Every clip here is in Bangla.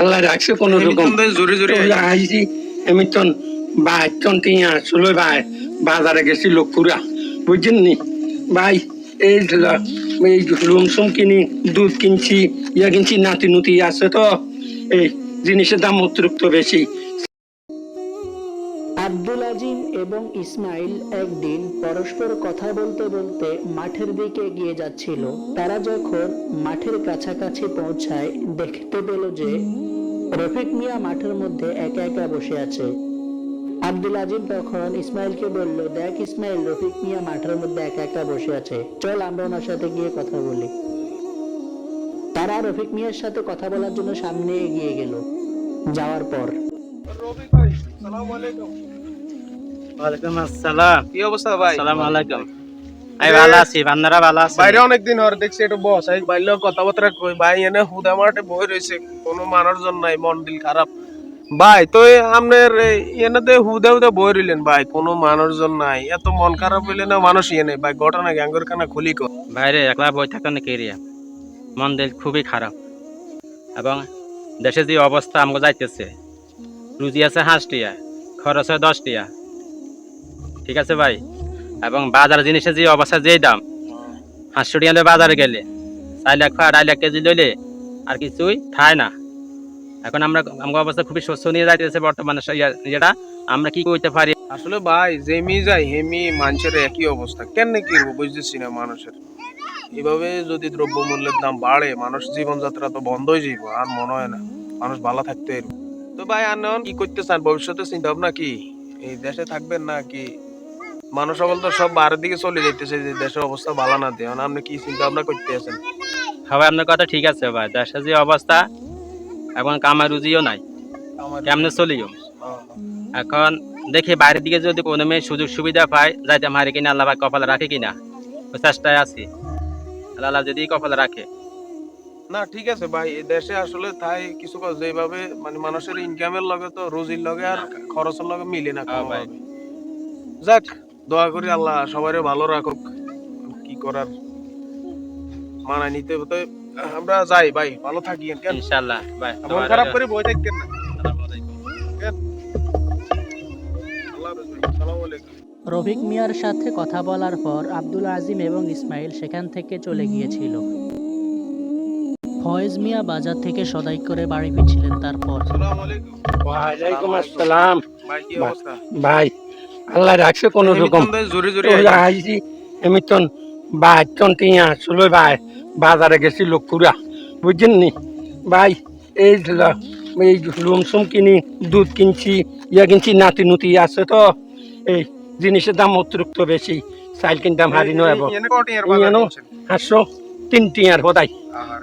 আল্লাহ রাখছে কোন রকম। জোরে আমি তো ভাই তন টিয়া চলে ভাই বাজারে গেছি লোকুরা বুঝছেন নি ভাই এই এই লুমসুম কিনি দুধ কিনছি ইয়া কিনছি নাতি নুতি আছে তো। এই জিনিসের দাম অতিরিক্ত বেশি। আব্দুল এবং ইসমাইল একদিন পরস্পর কথা বলতে বলতে মাঠের দিকে এগিয়ে যাচ্ছিল। তারা যখন মাঠের কাছাকাছি পৌঁছায়, দেখতে পেল যে রফিক মিয়া মাঠের মধ্যে একা একা বসে আছে। আব্দুল আজিম তখন ইসমাইলকে বলল, দেখ ইসমাইল, রফিক মিয়া মাঠের মধ্যে একা একা বসে আছে। চল, আমরা ওনার সাথে গিয়ে কথা বলি। তারা রফিক মিয়ার সাথে কথা বলার জন্য সামনে এগিয়ে গেল। যাওয়ার পর ওয়ালাইকুম আসসালাম। কি অবস্থা ভাই? আসসালামু আলাইকুম। ভালো আছি ভালো বাইরে হর দেখছি একটু বস। কথাবার্তা কই? ভাই এনে হুদা মাঠে বই রয়েছে। কোনো মানুষজন নাই মন দিল খারাপ। ভাই তো এই আপনার এই এনাতে হুদা হুদা বই রইলেন ভাই। কোনো মানুষজন নাই। এত মন খারাপ হইলে না মানুষ ইয়ে নেই ভাই ঘটনা গ্যাঙ্গর কানা খুলি কো বাইরে একলা বই থাকতে নাকি এরিয়া? মন দিল খুবই খারাপ। এবং দেশে যে অবস্থা আমাকে যাইতেছে রুজি আছে হাঁসটিয়া খরচ হয় দশটিয়া ঠিক আছে ভাই? এবং বাজার জিনিসের যে অবস্থা, যেই দাম হাঁসশো বাজারে গেলে, চার লাখ আড়াই লাখ কেজি লইলে আর কিছুই খায় না। এখন আমরা, আমার অবস্থা খুবই শোচনীয় যাইতেছে বর্তমানে যেটা আমরা কি করতে পারি? আসলে ভাই, যেমি যাই, হেমি, মানুষের একই অবস্থা। কেন কি বুঝতেছি না মানুষের। এভাবে যদি দ্রব্যমূল্যের দাম বাড়ে, মানুষ জীবনযাত্রা তো বন্ধ হয়ে যাইব, আর মনে হয় না, মানুষ ভালো থাকতে তো ভাই, আর কি করতে চান ভবিষ্যতে চিন্তা ভাবনা কি? এই দেশে থাকবেন না কি মানুষ সকল তো সব বাইরের দিকে চলে যাইতেছে যে দেশের অবস্থা ভালো না দিয়ে। আপনি কি চিন্তা ভাবনা করতে আছেন সবাই আপনার কথা ঠিক আছে ভাই। দেশের যে অবস্থা এখন কামা রুজিও নাই কেমনে চলিও? এখন দেখি বাইরের দিকে যদি কোনো মেয়ে সুযোগ সুবিধা পায় যাইতে মারি কিনা আল্লাহ ভাই কপালে রাখে কিনা? চেষ্টায় আছি। আল্লাহ যদি কপালে রাখে। না ঠিক আছে ভাই। দেশে আসলে তাই কিছু যেভাবে মানে মানুষের ইনকামের লগে তো রুজির লগে আর খরচের লগে মিলে না হ্যাঁ ভাই। যাক দোয়া করি আল্লাহ সবারই ভালো রাখুক। কি করার? মানায় নিতে হতে আমরা যাই ভাই ভালো থাকি কেন? ইনশাল্লাহ ভাই মন খারাপ করে বই থাকেন না। রফিক মিয়ার সাথে কথা বলার পর আব্দুল আজিম এবং ইসমাইল সেখান থেকে চলে গিয়েছিল। ফয়েজ মিয়া বাজার থেকে সদাই করে বাড়ি ফিরছিলেন তারপর। ওয়ালাইকুম আসসালাম। ভাই আল্লাহ রাখছে কোন রকম। আইছি। এমিতন বাইতন টিয়া চলে ভাই বাজারে গেছি লোকুরা বুঝছেন নি? ভাই এই এই লুমসুম কিনি দুধ কিনছি ইয়া কিনছি নাতি নুতি আছে তো। এই জিনিসের দাম অতিরিক্ত বেশি চাইল কিনতাম হারি নয়? আটশো তিন টিয়ার হদাই।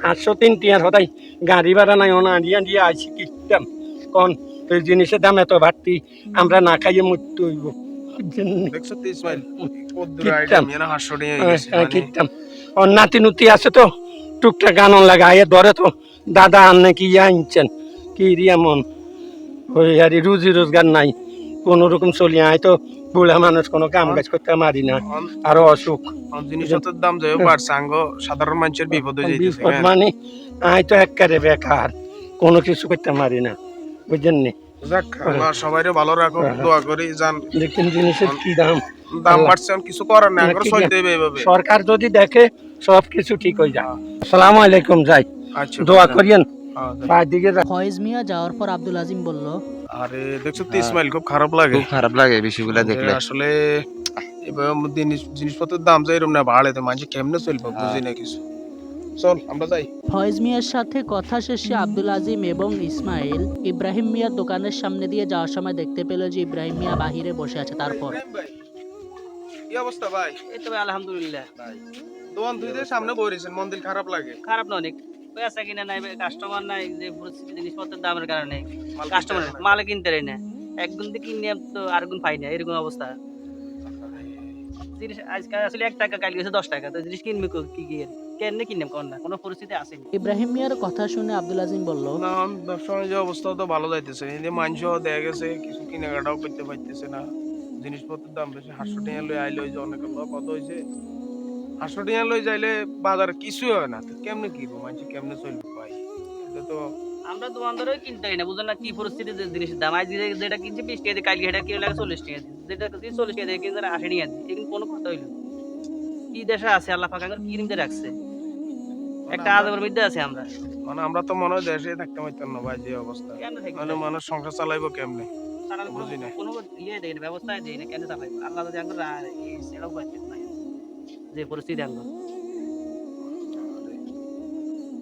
আটশো তিন টিয়ার হদাই। গাড়ি ভাড়া নাই ওনা আনিয়া দিয়ে আইসি কিনতাম। কোন এই জিনিসের দাম এত বাড়তি আমরা না খাইয়ে মরতে হইব। গেছে হ্যাঁ, মানে। ওর নাতি নুতি আছে তো টুকটাক গানন লাগা আয়ে ধরে তো দাদা আননে কি ইয়া আনছেন কি রিয়া মন ওই আর রুজি রোজগার নাই কোন রকম চলি আয় তো বুড়া মানুষ কোনো কাম কাজ করতে পারি না আরও অসুখ। জিনিসপত্রের দাম যাই বাড়ছে আঙ্গ সাধারণ মানুষের বিপদ হয়ে বিপদ মানে আয় তো একবারে বেকার কোনো কিছু করতে পারি না বুঝছেন নি যাক আল্লাহ সবাইরে ভালো রাখো হ্যাঁ। দোয়া করি জান। দেখছেন জিনিসের কি দাম। দাম বাড়ছে কিছু করার নাই হবে এইভাবে সরকার যদি দেখে সব কিছু ঠিক হয়ে যায়। আসসালামু আলাইকুম যাই। আচ্ছা দোয়া করিয়েন। হ্যাঁ, যাই। বাইর দিকে যা- ফয়েজ মিয়া যাওয়ার পর আব্দুল আজিম বলল আরে দেখছ তো ইসমাইল খুব খারাপ লাগে। খুব খারাপ লাগে বিষয়গুলো দেখলে। আসলে এবার জিনিস- জিনিসপত্রের দাম যাই এরকম না বাড়ে তো মানুষ কেমনে চলবে বুঝি না কিছু। চল আমরা যাই। ফয়েজ মিয়ার সাথে কথা শেষে আব্দুল আজিম এবং ইসমাইল ইব্রাহিম মিয়ার দোকানের সামনে দিয়ে যাওয়ার সময় দেখতে পেল যে ইব্রাহিম মিয়া বাহিরে বসে আছে তারপর। কি অবস্থা ভাই? এই তো ভাই আলহামদুলিল্লাহ। দোকান দুই দিয়ে সামনে বইরেছেন মন্দির খারাপ লাগে। খারাপ না অনেক। পয়সা কিনে নাই কাস্টমার নাই যে জিনিসপত্রের দামের কারণে। কাস্টমার মাল কিনতে পারি না একগুণ দিয়ে কিনে তো আর গুণ পাই না এরকম অবস্থা। জিনিস আজকাল আসলে এক টাকা কাল গেছে দশ টাকা তো জিনিস কিনবে কি কি কেন কিনলাম কোন না কোনো পরিস্থিতি আসেনি। ইব্রাহিম মিয়ার কথা শুনে আব্দুল আজিম বলল না ব্যবসা বাণিজ্য অবস্থা তো ভালো যাইতেছে। এই যে মাংস দেখা গেছে কিছু কেনাকাটাও করতে পারতেছে না। জিনিসপত্রের দাম বেশি হাঁসশো টাকা লই আইলে যে কত হয়েছে। হাঁসশো টাকা লই যাইলে বাজার কিছুই হয় না। কেমনে কিনবো মানুষ কেমনে চলবে? ভাই এটা তো আমরা দোকানদারও কিনতে না বুঝলেন না কি পরিস্থিতি জিনিসের দাম। আজ যে- যেটা কিনছি বিশ টাকা দিয়ে কালকে সেটা কিনে লাগে চল্লিশ টাকা দিয়ে। যেটা চল্লিশ টাকা দিয়ে আশি টাকা দিয়ে। এখানে কোনো কথা হইল কি দেশে আছে? আল্লাহ পাক আমাদের কি নিতে রাখছে। একটা আজবের মধ্যে আছে আমরা। মানে আমরা তো মনে হয় দেশে থাকতে পারতাম না ভাই যে অবস্থা। মানে মানুষ সংসার চালাইবো কেমনে? বুঝি না। কোনো ইয়ে দেয় না ব্যবস্থায় দেয় না কেন চালাইবো? আল্লাহ যদি আমরা সেটাও পাচ্ছে না। যে পরিস্থিতি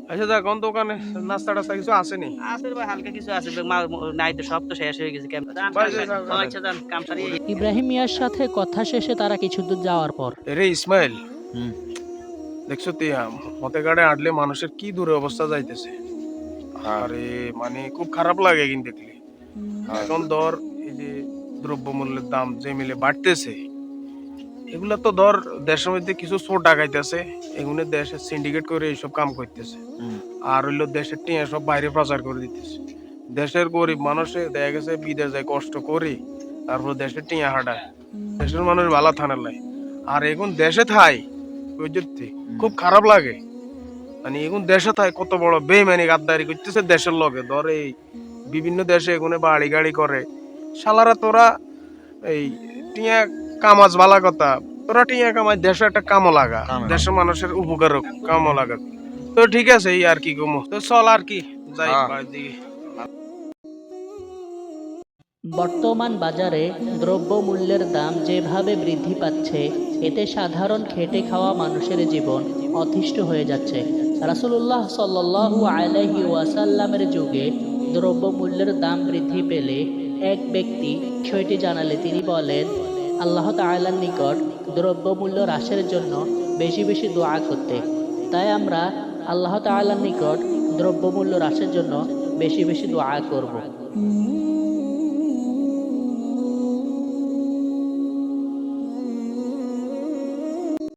আচ্ছা দেখ কোন দোকানে নাস্তা টাস্তা কিছু আসেনি? আছে ভাই হালকা কিছু আছে। মা- নাই তো সব তো শেষ হয়ে গেছে। আচ্ছা যান কাম সারিয়ে ইব্রাহিম মিয়ার সাথে কথা শেষে তারা কিছু দূর যাওয়ার পর। এরে ইসমাইল। দেখছ তুই মতে গাড়ে আটলে মানুষের কি দূরে অবস্থা যাইতেছে। আরে মানে খুব খারাপ লাগে কিন্তু দেখলে। এখন ধর এই যে দ্রব্যমূল্যের দাম যে মিলে বাড়তেছে এগুলা তো ধর দেশের মধ্যে কিছু চোর ডাকাইতেছে এগুলো দেশে সিন্ডিকেট করে এইসব কাম করতেছে। আর হইল দেশের টিয়া সব বাইরে প্রচার করে দিতেছে। দেশের গরিব মানুষে দেখা গেছে বিদেশ যায় কষ্ট করে তারপর দেশের টিয়া হাঁটায়। দেশের মানুষ ভালো থানার লাই। আর এখন দেশে থাই বুঝতে খুব খারাপ লাগে। মানে এখন দেশে থাই কত বড় বেমানি গাদ্দারি করতেছে দেশের লগে ধর এই বিভিন্ন দেশে এগুনে বাড়ি গাড়ি করে। শালারা তোরা এই টিয়া কামাজ ভালা কথা তোরা টিয়া কামাই দেশে একটা কামো লাগা। দেশের মানুষের উপকার কামো লাগা। তো ঠিক আছে এই আর কি কমো তো চল আর কি যাই দিকে। বর্তমান বাজারে দ্রব্যমূল্যের দাম যেভাবে বৃদ্ধি পাচ্ছে, এতে সাধারণ খেটে খাওয়া মানুষের জীবন অতিষ্ঠ হয়ে যাচ্ছে। রাসূলুল্লাহ সাল্লাল্লাহু আলাইহি ওয়াসাল্লামের যুগে দ্রব্যমূল্যের দাম বৃদ্ধি পেলে এক ব্যক্তি বিষয়টি জানালে, তিনি বলেন, আল্লাহ তাআলার নিকট দ্রব্যমূল্য হ্রাসের জন্য বেশি বেশি দোয়া করতে। তাই আমরা আল্লাহ তাআলার নিকট দ্রব্যমূল্য হ্রাসের জন্য বেশি বেশি দোয়া করব।